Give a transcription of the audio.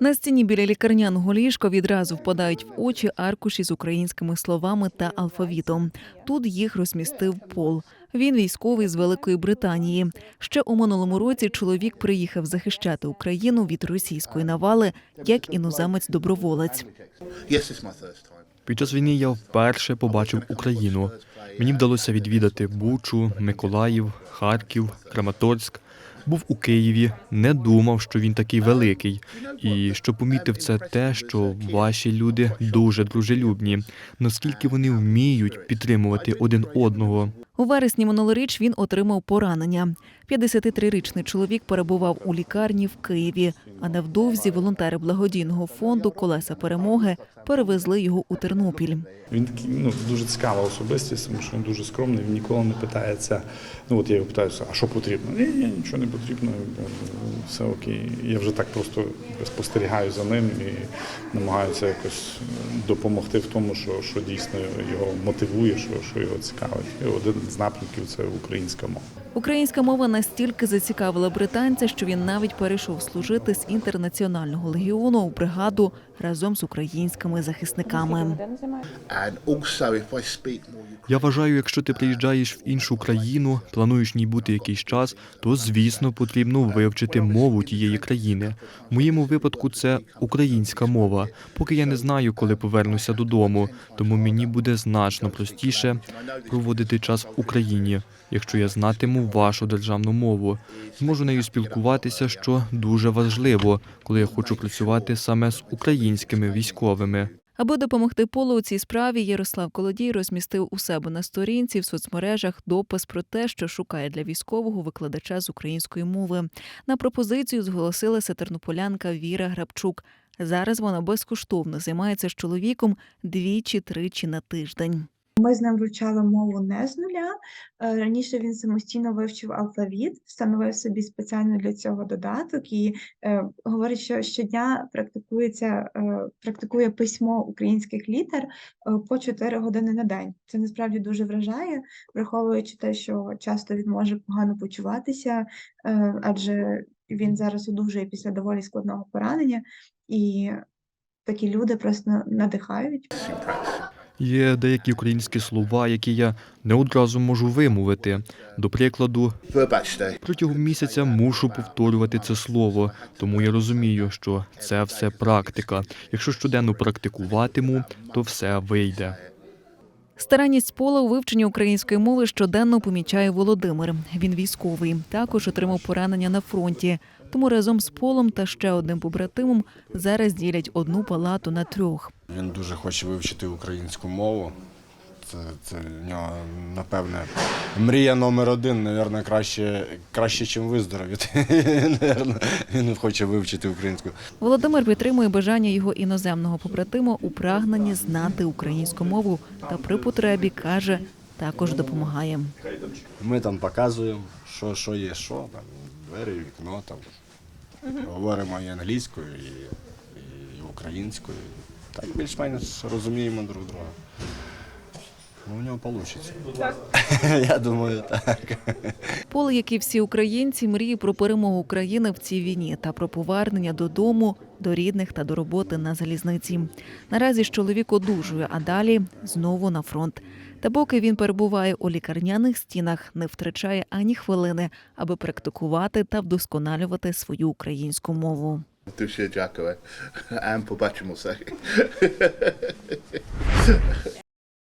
На стіні біля лікарняного ліжка відразу впадають в очі аркуші з українськими словами та алфавітом. Тут їх розмістив Пол. Він військовий з Великої Британії. Ще у минулому році чоловік приїхав захищати Україну від російської навали як іноземець-доброволець. Під час війни я вперше побачив Україну. Мені вдалося відвідати Бучу, Миколаїв, Харків, Краматорськ. Був у Києві, не думав, що він такий великий. І що помітив, це те, що ваші люди дуже дружелюбні, наскільки вони вміють підтримувати один одного. У вересні минулоріч він отримав поранення. 53-річний чоловік перебував у лікарні в Києві, а невдовзі волонтери благодійного фонду Колеса перемоги перевезли його у Тернопіль. Він такий ну, дуже цікава особистість, тому що він дуже скромний, він ніколи не питається. Ну от я його питаюся, а що потрібно? Ні, ні, нічого не потрібно, все окей. Я вже так просто спостерігаю за ним і намагаюся якось допомогти в тому, що, що дійсно його мотивує, що, що його цікавить. І один з напрямків це українська мова. Українська мова настільки зацікавила британця, що він навіть перейшов служити з інтернаціонального легіону у бригаду разом з українськими захисниками. Я вважаю, якщо ти приїжджаєш в іншу країну, плануєш ній бути якийсь час, то звісно потрібно вивчити мову тієї країни. В моєму випадку це українська мова. Поки я не знаю, коли повернуся додому, тому мені буде значно простіше проводити час в Україні, якщо я знатиму вашу державну мову. Зможу нею спілкуватися, що дуже важливо, коли я хочу працювати саме з українськими військовими. Аби допомогти Полу у цій справі, Ярослав Колодій розмістив у себе на сторінці в соцмережах допис про те, що шукає для військового викладача з української мови. На пропозицію зголосилася тернополянка Віра Грабчук. Зараз вона безкоштовно займається з чоловіком двічі-тричі на тиждень. Ми з ним вивчали мову не з нуля. Е, Раніше він самостійно вивчив алфавіт, встановив собі спеціально для цього додаток і е, говорить, що щодня практикується, е, практикує письмо українських літер е, по 4 години на день. Це насправді дуже вражає, враховуючи те, що часто він може погано почуватися, е, адже він зараз одужує після доволі складного поранення, і такі люди просто надихають. Є деякі українські слова, які я не одразу можу вимовити. До прикладу, протягом місяця мушу повторювати це слово, тому я розумію, що це все практика. Якщо щоденно практикуватиму, то все вийде. Старанність Пола у вивченні української мови щоденно помічає Володимир. Він військовий, також отримав поранення на фронті. Тому разом з Полом та ще одним побратимом зараз ділять одну палату на трьох. Він дуже хоче вивчити українську мову. Це, це в нього, напевне, мрія номер один, напевно, краще, краще, чим виздоровіти. Наверно, Він хоче вивчити українську. Володимир підтримує бажання його іноземного побратима у прагненні знати українську мову та при потребі каже, також допомагає. Ми там показуємо, що, що є, що там, двері, вікно там. Говоримо і англійською, і, і українською. Так більш-менш розуміємо друг друга. Ну, у нього вийде. Я думаю, так. Пол, як і всі українці, мріє про перемогу України в цій війні та про повернення додому, до рідних та до роботи на залізниці. Наразі ж чоловік одужує, а далі знову на фронт. Та поки він перебуває у лікарняних стінах, не втрачає ані хвилини, аби практикувати та вдосконалювати свою українську мову. Дуже дякую. And побачимося.